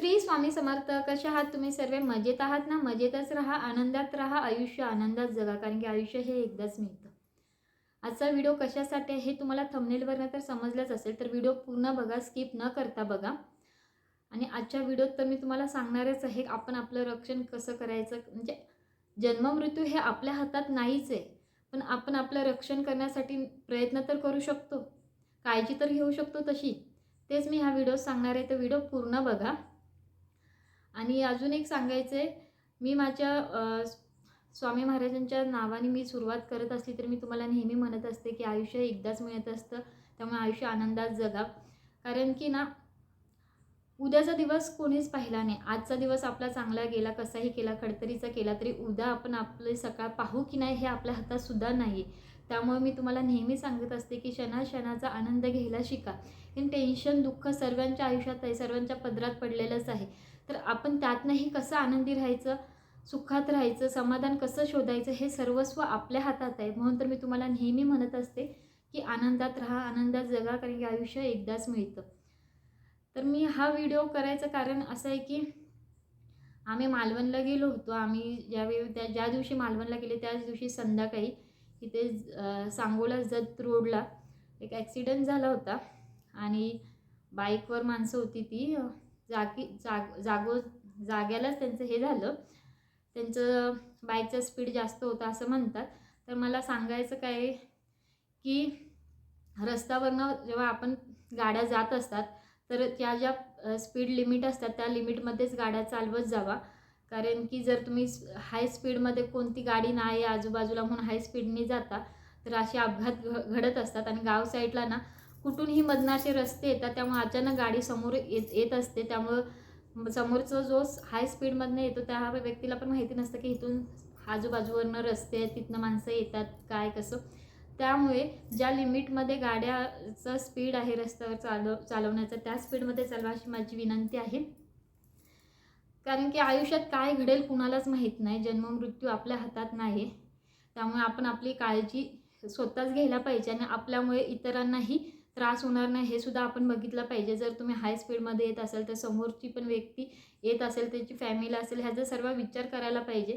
श्री स्वामी समर्थ कसे आहात तुम्ही सर्व? मजेत आहात ना? मजेतच राहा आनंदात राहा आयुष्य आनंदात जगा कारण की आयुष्य हे एकदाच मिळतं. आजचा व्हिडिओ कशासाठी आहे हे तुम्हाला थंबनेलवरनं तर समजलंच असेल तर व्हिडिओ पूर्ण बघा स्किप न करता बघा. आणि आजच्या व्हिडिओत तर मी तुम्हाला सांगणारच आहे आपण आपलं रक्षण कसं करायचं? म्हणजे जन्ममृत्यू हे आपल्या हातात नाहीच आहे पण आपण आपलं रक्षण करण्यासाठी प्रयत्न तर करू शकतो. काळजी तर घेऊ शकतो तशी. तेच मी हा व्हिडिओ सांगणार आहे. तर व्हिडिओ पूर्ण बघा. आणि अजून एक सांगायचं आहे मी माझ्या स्वामी महाराजांच्या नावाने मी सुरुवात करत असली तर मी तुम्हाला नेहमी म्हणत असते की आयुष्य एकदाच मिळत असतं त्यामुळे आयुष्य आनंदात जगा. कारण की ना उद्याचा दिवस कोणीच पाहिला नाही. आजचा दिवस आपला चांगला गेला कसाही केला खडतरीचा केला तरी उद्या आपण आपले सकाळ पाहू की नाही हे आपल्या हातात सुद्धा नाही त्यामुळे मी तुम्हाला नेहमी सांगत असते की क्षणाक्षणाचा आनंद घ्यायला शिका. कारण टेन्शन दुःख सर्वांच्या आयुष्यात आहे सर्वांच्या पदरात पडलेलंच आहे. तर आपण त्यातनंही कसं आनंदी राहायचं सुखात राहायचं समाधान कसं शोधायचं हे सर्वस्व आपल्या हातात आहे. म्हणून तर मी तुम्हाला नेहमी म्हणत असते की आनंदात राहा आनंदात जगा कारण की आयुष्य एकदाच मिळतं. तर मी हा व्हिडिओ करायचं कारण असं आहे की आम्ही मालवणला गेलो होतो. आम्ही ज्यावेळी त्या ज्या दिवशी मालवणला गेले त्याच दिवशी संध्याकाळी इथे सांगोला जत रोडला एक ॲक्सिडेंट झाला होता. आणि बाईकवर माणसं होती ती. जागी जाग जागो जाग्यालाच त्यांचं हे झालं. त्यांचं बाईकचा स्पीड जास्त होता असं म्हणतात. तर मला सांगायचं काय की रस्त्यावरनं जेव्हा आपण गाड्या जात असतात तर त्या ज्या स्पीड लिमिट असतात त्या लिमिटमध्येच गाड्या चालवत जावा. कारण की जर तुम्ही हाय स्पीडमध्ये कोणती गाडी नाही आजूबाजूला म्हणून हाय स्पीडने जाता तर असे अपघात घ घडत असतात. आणि गाव साईडला ना कुठूनही मधनं असे रस्ते येतात त्यामुळे अचानक गाडी समोर येत येत असते. त्यामुळं समोरचा जो हाय स्पीडमधनं येतो त्या व्यक्तीला पण माहिती नसतं की इथून आजूबाजूवरनं रस्ते आहेत तिथनं माणसं येतात काय कसं. त्यामुळे ज्या लिमिटमध्ये गाड्याचा स्पीड आहे रस्त्यावर चालव चालवण्याचा त्या स्पीडमध्ये चालवा अशी माझी विनंती आहे. कारण की आयुष्यात काय घडेल कुणालाच माहीत नाही. जन्म मृत्यू आपल्या हातात नाही. त्यामुळे आपण आपली काळजी स्वतःच घ्यायला पाहिजे आणि आपल्यामुळे इतरांनाही त्रास होणार नाही हे सुद्धा आपण बघितलं पाहिजे. जर तुम्ही हाय स्पीडमध्ये येत असाल तर समोरची पण व्यक्ती येत असेल त्याची फॅमिली असेल ह्याचा सर्व विचार करायला पाहिजे.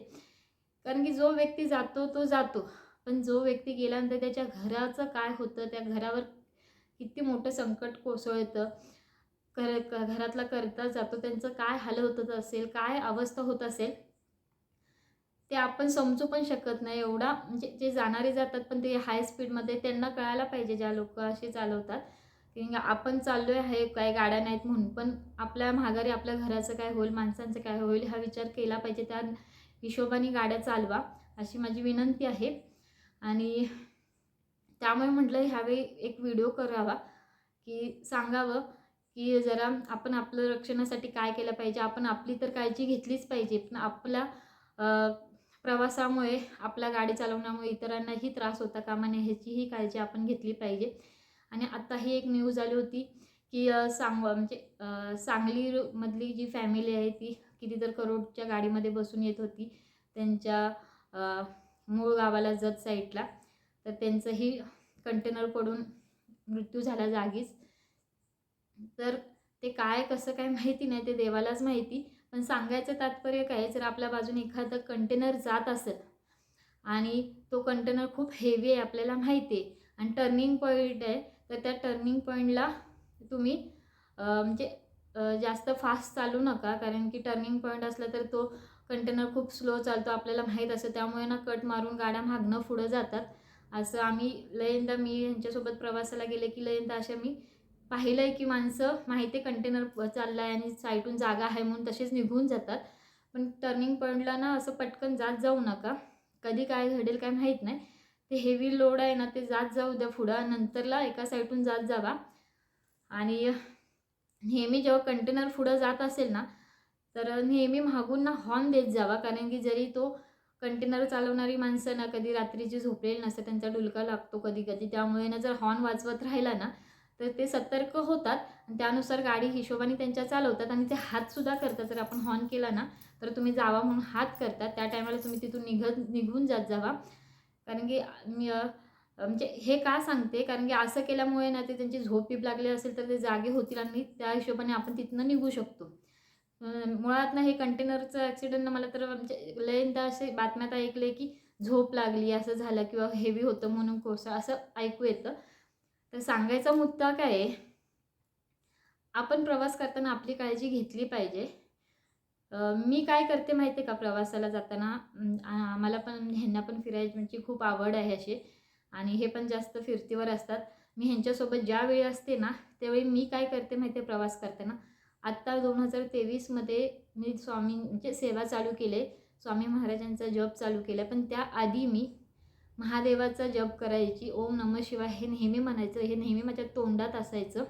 कारण की जो व्यक्ती जातो तो जातो. पण जो व्यक्ती गेल्यानंतर त्याच्या घराचं काय होतं त्या घरावर किती मोठं संकट कोसळतं कर क- घरातला करता जातो त्यांचं काय हाल होत असेल काय अवस्था होत असेल ते आपण समजू पण शकत नाही एवढा. म्हणजे जे जाणारे जातात पण ते हाय स्पीडमध्ये त्यांना कळायला पाहिजे ज्या लोक असे चालवतात. की आपण चाललोय आहे काय गाड्या नाहीत म्हणून. पण आपल्या माघारी आपल्या घराचं काय होईल माणसांचं काय होईल हा विचार केला पाहिजे. त्या हिशोबाने गाड्या चालवा अशी माझी विनंती आहे. आणि त्यामुळे म्हटलं ह्यावेळी एक व्हिडिओ करावा. की सांगावं की जरा आपण आपलं रक्षणासाठी काय केलं पाहिजे. आपण आपली तर काळजी घेतलीच पाहिजे. पण आपला प्रवासामुळे आपल्या गाडी चालवण्यामुळे इतरांनाही त्रास होता कामा नये ह्याचीही काळजी आपण घेतली पाहिजे. आणि आत्ता ही एक न्यूज आली होती की सांग म्हणजे सांगली सांगलीमधली जी फॅमिली आहे ती किती तर करोडच्या गाडीमध्ये बसून येत होती. त्यांच्या मूळ गावाला जत साईडला तर त्यांचंही कंटेनर पडून मृत्यू झाला जागीच. तर ते काय कसं काय माहिती नाही ते देवालाच माहिती. पण सांगायचं तात्पर्य काय जर आपल्या बाजूने एखादं कंटेनर जात असेल आणि तो कंटेनर खूप हेवी आहे आपल्याला माहिती आहे आणि टर्निंग पॉईंट आहे तर त्या टर्निंग पॉईंटला तुम्ही म्हणजे जास्त फास्ट चालू नका. कारण की टर्निंग पॉईंट असला तर तो कंटेनर खूप स्लो चालतो आपल्याला माहीत असतं. त्यामुळे ना कट मारून गाड्या मागणं पुढं जातात. असं आम्ही लयंदा मी यांच्यासोबत प्रवासाला गेले की लयंदा अशा मी पाहिलं आहे की माणसं माहिती आहे कंटेनर चाललं आहे आणि साईडून जागा आहे म्हणून तसेच निघून जातात. पण टर्निंग पॉईंटला ना असं पटकन जात जाऊ नका. कधी काय घडेल काय माहीत नाही. ते हेवी लोड आहे ना ते जात जाऊ द्या पुढं. नंतरला एका साईडून जात जावा. आणि नेहमी जेव्हा कंटेनर पुढं जात असेल ना तर नेहमी मागून ना हॉर्न देत जावा. कारण की जरी तो कंटेनर चालवणारी माणसं ना कधी रात्रीची झोपलेली नसते त्यांचा डुलका लागतो कधी कधी त्यामुळे ना जर हॉर्न वाजवत राहिला ना तर ते सतर्क होतात. आणि त्यानुसार गाडी हिशोबाने त्यांच्या चालवतात आणि ते हातसुद्धा करतात. जर आपण हॉर्न केला ना तर तुम्ही जावा म्हणून हात करतात. त्या टायमाला तुम्ही तिथून निघत निघून जात जावा. कारण की मी म्हणजे हे का सांगते? कारण की असं केल्यामुळे ना ते त्यांची झोप बीप लागली असेल तर ते जागे होतील आणि त्या हिशोबाने आपण तिथनं निघू शकतो. मुळात ना हे कंटेनरचं ॲक्सिडेंट मला तर म्हणजे लयनदा असे बातम्यात ऐकले की झोप लागली असं झालं किंवा हेवी होतं म्हणून कोसळ असं ऐकू येतं. तर सांगायचा मुद्दा काय आहे? आपण प्रवास करताना आपली काळजी घेतली पाहिजे. मी काय करते माहिती आहे का प्रवासाला जाताना? आम्हाला पण ह्यांना पण फिरायची म्हणजे खूप आवड आहे अशी. आणि हे पण जास्त फिरतीवर असतात. मी ह्यांच्यासोबत ज्यावेळी असते ना त्यावेळी मी काय करते माहिती आहे प्रवास करताना? आत्ता दोन हजार तेवीसमध्ये मी स्वामींचे सेवा चालू केले. स्वामी महाराजांचा जप चालू केला. पण त्याआधी मी महादेवाचा जप करायची ओम नम शिवाय हे नेहमी म्हणायचं हे नेहमी माझ्या तोंडात असायचं.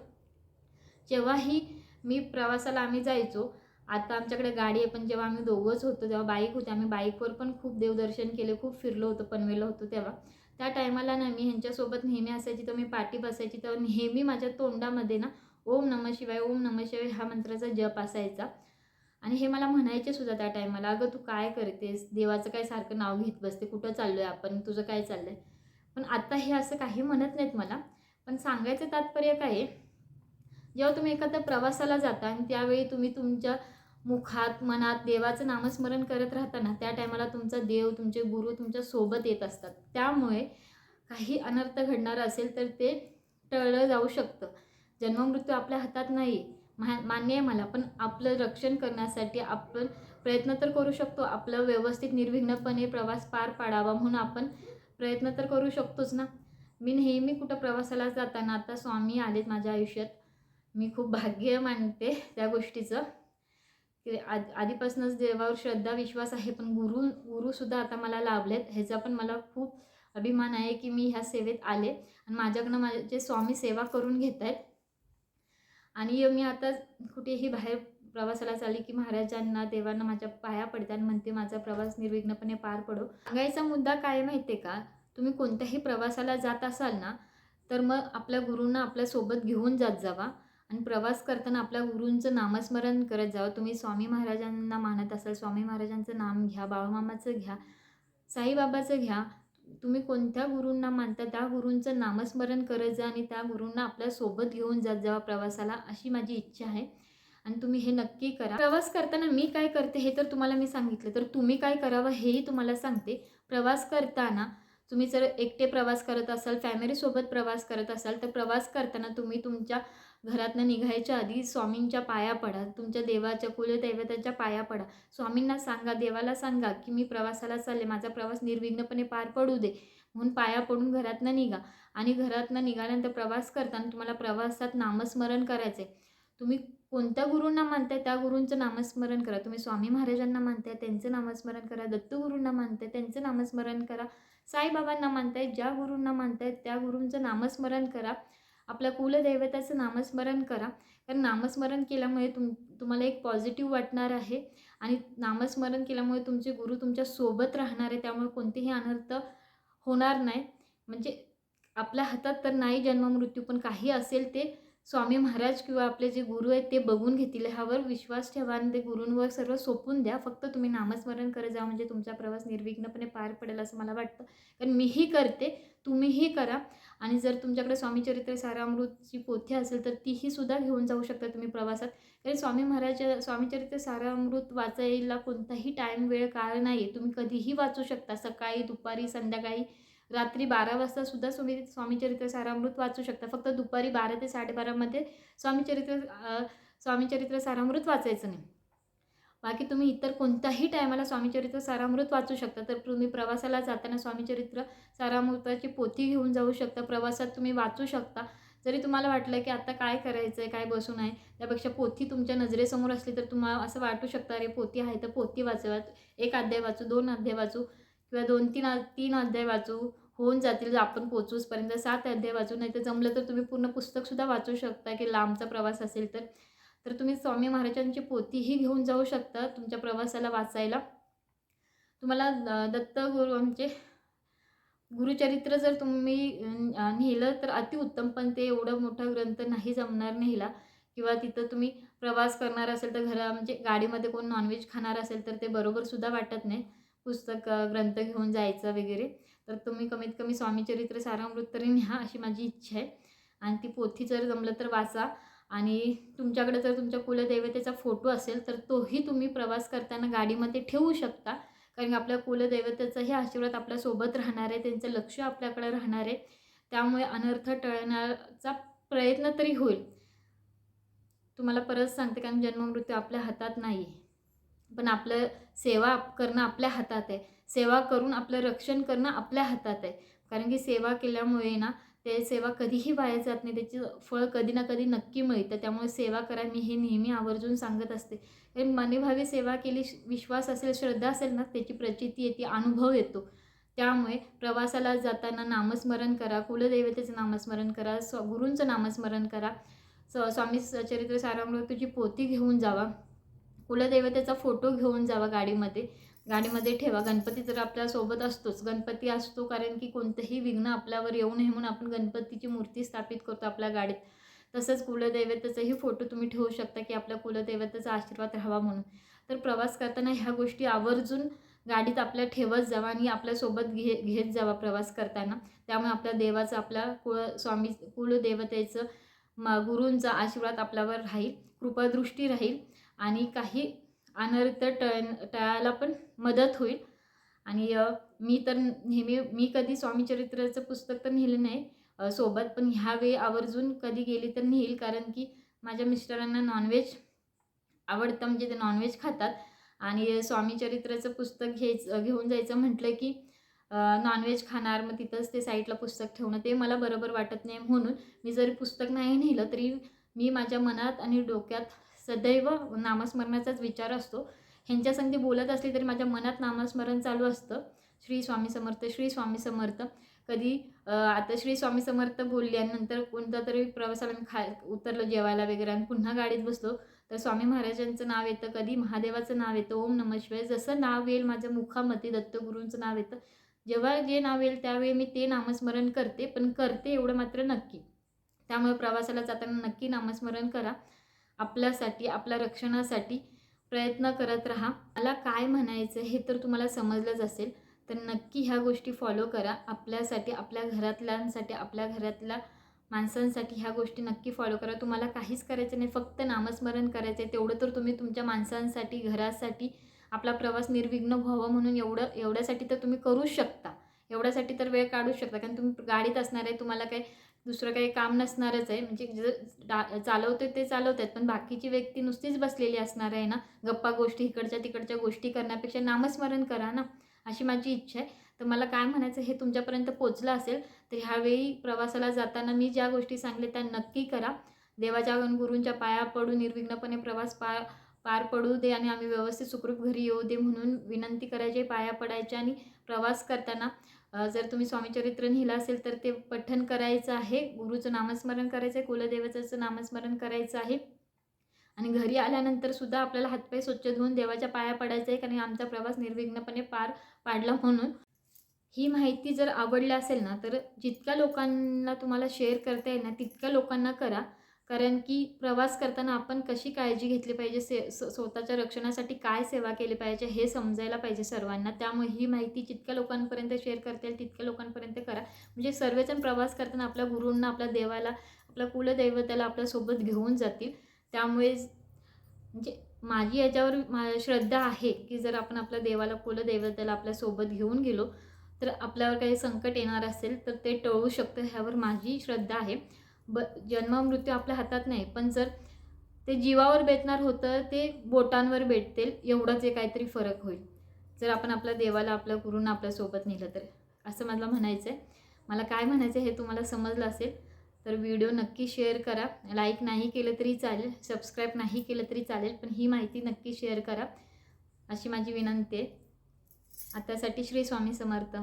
जेव्हाही मी प्रवासाला आम्ही जायचो आता आमच्याकडे गाडी आहे पण जेव्हा आम्ही दोघंच होतो तेव्हा बाईक होती आम्ही बाईकवर पण खूप देवदर्शन केले खूप फिरलो होतो पनवेलं होतो तेव्हा. त्या टायमाला ना मी ह्यांच्यासोबत नेहमी असायची तर मी पाठी बसायची तेव्हा नेहमी माझ्या तोंडामध्ये ना ओम नम शिवाय ओम नम शिवाय हा मंत्राचा जप असायचा. आणि हे मला म्हणायचे सुद्धा त्या टायमाला अगं तू काय करतेस? देवाचं काय सारखं नाव घेत बसते? कुठं चाललो आहे आपण? तुझं काय चाललं आहे पण आत्ता हे असं काही म्हणत नाहीत मला. पण सांगायचं तात्पर्य काय आहे? जेव्हा तुम्ही एखाद्या प्रवासाला जाता आणि त्यावेळी तुम्ही तुमच्या मुखात मनात देवाचं नामस्मरण करत राहता ना त्या टायमाला तुमचा देव तुमचे गुरु तुमच्यासोबत येत असतात. त्यामुळे काही अनर्थ घडणार असेल तर ते टळलं जाऊ शकतं. जन्ममृत्यू आपल्या हातात नाही मा मान्य आहे मला. पण आपलं रक्षण करण्यासाठी आपण प्रयत्न तर करू शकतो. आपलं व्यवस्थित निर्विघ्नपणे प्रवास पार पाडावा म्हणून आपण प्रयत्न तर करू शकतोच ना. मी नेहमी कुठं प्रवासाला जाताना आता स्वामी आलेत माझ्या आयुष्यात. मी खूप भाग्य मानते त्या गोष्टीचं. की आद आधीपासूनच देवावर श्रद्धा विश्वास आहे. पण गुरु गुरुसुद्धा आता मला लाभलेत. ह्याचा पण मला खूप अभिमान आहे की मी ह्या सेवेत आले. आणि माझ्याकडनं माझे स्वामी सेवा करून घेत आहेत आणि मी आता कुठेही बाहेर प्रवासाला चालली की महाराजांना देवांना माझ्या पाया पडतात म्हणते माझा प्रवास निर्विघ्नपणे पार पडो. सांगायचा मुद्दा काय माहिती आहे का? तुम्ही कोणत्याही प्रवासाला जात असाल ना तर मग आपल्या गुरूंना आपल्यासोबत घेऊन जात जावा आणि प्रवास करताना आपल्या गुरूंचं नामस्मरण करत जावं. तुम्ही स्वामी महाराजांना मानत असाल स्वामी महाराजांचं नाम घ्या बाळूमामाचं घ्या साईबाबाचं घ्या तुम्ही कोणत्या गुरूंना मानता? त्या गुरूंचं नामस्मरण करत जा आणि त्या गुरूंना आपल्यासोबत घेऊन जात जावा प्रवासाला अशी माझी इच्छा आहे. आणि तुम्ही हे नक्की करा. प्रवास करताना मी काय करते हे तर तुम्हाला मी सांगितलं. तर तुम्ही काय करावं हेही तुम्हाला सांगते. प्रवास करताना तुम्ही जर एकटे प्रवास करत असाल फॅमिलीसोबत प्रवास करत असाल तर प्रवास करताना तुम्ही तुमच्या घरातनं निघायच्या आधी स्वामींच्या पाया पडा. तुमच्या देवाच्या कुलदैवताच्या पाया पडा. स्वामींना सांगा देवाला सांगा की मी प्रवासाला चालले. माझा प्रवास निर्विघ्नपणे पार पडू दे. म्हणून पाया पडून घरातनं निघा. आणि घरातनं निघाल्यानंतर प्रवास करताना तुम्हाला प्रवासात नामस्मरण करायचं आहे तुम्ही कोणत्या गुरूंना मानताय? त्या गुरूंचं नामस्मरण करा. तुम्ही स्वामी महाराजांना मानताय? त्यांचं नामस्मरण करा. दत्तगुरूंना मानताय? त्यांचं नामस्मरण करा. साईबाबांना मानताय? ज्या गुरूंना मानताय त्या गुरूंचं नामस्मरण करा. आपल्या कुलदैवताचं नामस्मरण करा. कारण नामस्मरण केल्यामुळे तुम तुम्हाला एक पॉझिटिव्ह वाटणार आहे. आणि नामस्मरण केल्यामुळे तुमचे गुरु तुमच्यासोबत राहणार आहे. त्यामुळे कोणतेही अनर्थ होणार नाही. म्हणजे आपल्या हातात तर नाही जन्ममृत्यू पण काही असेल ते स्वामी महाराज किंवा आपले जे गुरु आहेत ते बघून घेतील. ह्यावर विश्वास ठेवा आणि ते गुरूंवर सर्व सोपून द्या. फक्त तुम्ही नामस्मरण करत जा म्हणजे तुमचा प्रवास निर्विघ्नपणे पार पडेल असं मला वाटतं. कारण मीही करते तुम्हीही करा. आणि जर तुमच्याकडे स्वामीचरित्र सारामृतची पोथी असेल तर तीही सुद्धा घेऊन जाऊ शकता तुम्ही प्रवासात. कारण स्वामी महाराज स्वामीचरित्र सारामृत वाचायला कोणताही टाईम वेळ काळ नाही आहे तुम्ही कधीही वाचू शकता. सकाळी दुपारी संध्याकाळी रात्री बारा वाजता सुद्धा तुम्ही स्वामीचरित्र सारामृत वाचू शकता. फक्त दुपारी बारा ते साडेबारामध्ये स्वामीचरित्र स्वामीचरित्र सारामृत वाचायचं नाही. बाकी तुम्ही इतर कोणत्याही टायमाला स्वामीचरित्र सारामृत वाचू शकता. तर तुम्ही प्रवासाला जाताना स्वामीचरित्र सारामृताची पोथी घेऊन जाऊ शकता. प्रवासात तुम्ही वाचू शकता. जरी तुम्हाला वाटलं की आता काय करायचं आहे काय बसून आहे त्यापेक्षा पोथी तुमच्या नजरेसमोर असली तर तुम्हाला असं वाटू शकतं अरे पोथी आहे तर पोथी वाचवा एक अध्याय वाचू दोन अध्याय वाचू किंवा दोन तीन तीन अध्याय वाचू. होऊन जातील आपण पोचूसपर्यंत सात अध्याय वाचू नाही तर जमलं तर तुम्ही पूर्ण पुस्तकसुद्धा वाचू शकता की लांबचा प्रवास असेल तर. तर तुम्ही स्वामी महाराजांची पोथीही घेऊन जाऊ शकता तुमच्या प्रवासाला वाचायला. तुम्हाला द- दत्त गुरु म्हणजे गुरुचरित्र जर तुम्ही नेलं तर अतिउत्तम पण ते एवढं मोठा ग्रंथ नाही जमणार नेला किंवा तिथं तुम्ही प्रवास करणार असेल तर घरा म्हणजे गाडीमध्ये कोण नॉनव्हेज खाणार असेल तर ते बरोबरसुद्धा वाटत नाही. पुस्तक ग्रंथ घेऊन जायचं वगैरे. तर तुम्ही कमीत कमी स्वामीचरित्र सारामृत तरी न्या अशी माझी इच्छा आहे. आणि ती पोथी जर जमलं तर वाचा. आणि तुमच्याकडे जर तुमच्या कुलदैवतेचा फोटो असेल तर तोही तुम्ही प्रवास करताना गाडीमध्ये ठेवू शकता. कारण की आपल्या कुलदैवतेचाही आशीर्वाद आपल्यासोबत राहणार आहे त्यांचं लक्ष आपल्याकडे राहणार आहे. त्यामुळे अनर्थ टळण्याचा प्रयत्न तरी होईल. तुम्हाला परत सांगते कारण जन्ममृत्यू आपल्या हातात नाही आहे पण आपलं सेवा करणं आपल्या हातात आहे. सेवा करून आपलं रक्षण करणं आपल्या हातात आहे. कारण की सेवा केल्यामुळे ना ते सेवा कधीही वाया जात नाही. त्याची फळ कधी ना कधी नक्की मिळतं. त्यामुळे सेवा करा मी हे नेहमी आवर्जून सांगत असते. कारण मनेभावी सेवा केली विश्वास असेल श्रद्धा असेल ना त्याची प्रचिती येते अनुभव येतो. त्यामुळे प्रवासाला जाताना नामस्मरण करा कुलदैवतेचं नामस्मरण करा स्व गुरूंचं नामस्मरण करा. स स्वामी चरित्र सारामृतूची पोती घेऊन जावा. कुलदैवतेचा फोटो घेऊन जावा गाडीमध्ये. गाडीमध्ये ठेवा. गणपती तर आपल्यासोबत असतोच. गणपती असतो कारण की कोणतंही विघ्न आपल्यावर येऊ नये म्हणून आपण गणपतीची मूर्ती स्थापित करतो आपल्या गाडीत. तसंच कुलदैवतेचाही फोटो तुम्ही ठेवू शकता की आपल्या कुलदैवताचा आशीर्वाद राहावा म्हणून. तर प्रवास करताना ह्या गोष्टी आवर्जून गाडीत आपल्या ठेवत जावा आणि आपल्यासोबत घे घेत जावा प्रवास करताना. त्यामुळे आपल्या देवाचं आपल्या कुळ स्वामी कुलदेवतेचं म गुरूंचा आशीर्वाद आपल्यावर राहील. कृपादृष्टी राहील. आणि काही अनर्थ टळ टळायला पण मदत होईल. आणि मी तर नेहमी मी कधी स्वामीचरित्राचं पुस्तक तर नेलं नाही सोबत पण ह्यावेळी आवर्जून कधी गेली तर नेईल कारण की माझ्या मिस्टरांना नॉनव्हेज आवडतं म्हणजे ते नॉनव्हेज खातात. आणि स्वामीचरित्राचं पुस्तक घ्यायचं घेऊन जायचं म्हटलं की नॉनव्हेज खाणार मग तिथंच ते साईडला पुस्तक ठेवणं ते मला बरोबर वाटत नाही म्हणून मी जरी पुस्तक नाही नेलं तरी मी माझ्या मनात आणि डोक्यात सदैव नामस्मरणाचाच विचार असतो. ह्यांच्या संगती बोलत असली तरी माझ्या मनात नामस्मरण चालू असतं. श्री स्वामी समर्थ श्री स्वामी समर्थ. कधी आता श्री स्वामी समर्थ नंतर कोणता तरी प्रवासाला मी खा उतरलं जेवायला वगैरे आणि पुन्हा गाडीत बसलो तर स्वामी महाराजांचं नाव येतं. कधी महादेवाचं नाव येतं. ओम नम शिवाय जसं नाव येईल माझ्या मुखामध्ये दत्तगुरूंचं नाव येतं. जेव्हा जे नाव येईल त्यावेळी मी ते नामस्मरण करते पण करते एवढं मात्र नक्की. त्यामुळे प्रवासाला जाताना नक्की नामस्मरण करा. आपल्यासाठी आपल्या रक्षणासाठी प्रयत्न करत राहा. मला काय म्हणायचं हे तर तुम्हाला समजलंच असेल तर नक्की ह्या गोष्टी फॉलो करा. आपल्यासाठी आपल्या घरातल्यांसाठी आपल्या घरातल्या माणसांसाठी ह्या गोष्टी नक्की फॉलो करा. तुम्हाला काहीच करायचं नाही फक्त नामस्मरण करायचं आहे तेवढं तर तुम्ही तुमच्या माणसांसाठी घरासाठी आपला प्रवास निर्विघ्न व्हावा म्हणून एवढं एवढ्यासाठी तर तुम्ही करूच शकता. एवढ्यासाठी तर वेळ काढूच शकता. कारण तुम्ही गाडीत असणार आहे तुम्हाला काही दुसरं काही काम नसणारच आहे. म्हणजे जे डा चालवते ते चालवत आहेत पण बाकीची व्यक्ती नुसतीच बसलेली असणार आहे ना? गप्पा गोष्टी इकडच्या तिकडच्या गोष्टी करण्यापेक्षा नामस्मरण करा ना? अशी माझी इच्छा आहे. तर मला काय म्हणायचं हे तुमच्यापर्यंत पोचलं असेल तर ह्यावेळी प्रवासाला जाताना मी ज्या गोष्टी सांगले त्या नक्की करा. देवाच्या गुरूंच्या पाया पडून निर्विघ्नपणे प्रवास पा पार पडू दे आणि आम्ही व्यवस्थित सुखरूप घरी येऊ दे म्हणून विनंती करायची पाया पडायच्या आणि प्रवास करताना. जर तुम्ही स्वामीचरित्र लिहिलं असेल तर ते पठन करायचं आहे. गुरुचं नामस्मरण करायचं आहे कुलदेवताचं नामस्मरण करायचं आहे. आणि घरी आल्यानंतर सुद्धा आपल्याला हातपाय स्वच्छ धुवून देवाच्या पाया पडायचं आहे कारण आमचा प्रवास निर्विघ्नपणे पार पाडला म्हणून. ही माहिती जर आवडली असेल ना तर जितक्या लोकांना तुम्हाला शेअर करता येईल ना तितक्या लोकांना करा. कारण की प्रवास करताना आपण कशी काळजी घेतली पाहिजे से स- स्वतःच्या रक्षणासाठी काय सेवा केली पाहिजे हे समजायला पाहिजे सर्वांना. त्यामुळे ही माहिती जितक्या लोकांपर्यंत शेअर करता येईल तितक्या लोकांपर्यंत करा. म्हणजे सर्वजण प्रवास करताना आपल्या गुरूंना आपल्या देवाला आपल्या कुलदैवताला आपल्यासोबत घेऊन जातील. त्यामुळे म्हणजे माझी याच्यावर मा श्रद्धा आहे की जर आपण आपल्या देवाला कुलदैवताला आपल्यासोबत घेऊन गेलो तर आपल्यावर काही संकट येणार असेल तर ते टळू शकतं ह्यावर माझी श्रद्धा आहे. ब जन्म मृत्यू आपल्या हातात नाही पण जर ते जीवावर बेतणार होतं ते बोटांवर भेटतील एवढंच एक काहीतरी फरक होईल. जर आपण आपल्या देवाला आपल्या गुरूंना आपल्यासोबत नेलं तर. असं मला म्हणायचं आहे मला काय म्हणायचं आहे हे तुम्हाला समजलं असेल तर व्हिडिओ नक्की शेअर करा. लाईक नाही केलं तरी चालेल सबस्क्राईब नाही केलं तरी चालेल पण ही माहिती नक्की शेअर करा. अशी माझी विनंती आहे. आतासाठी श्री स्वामी समर्थ.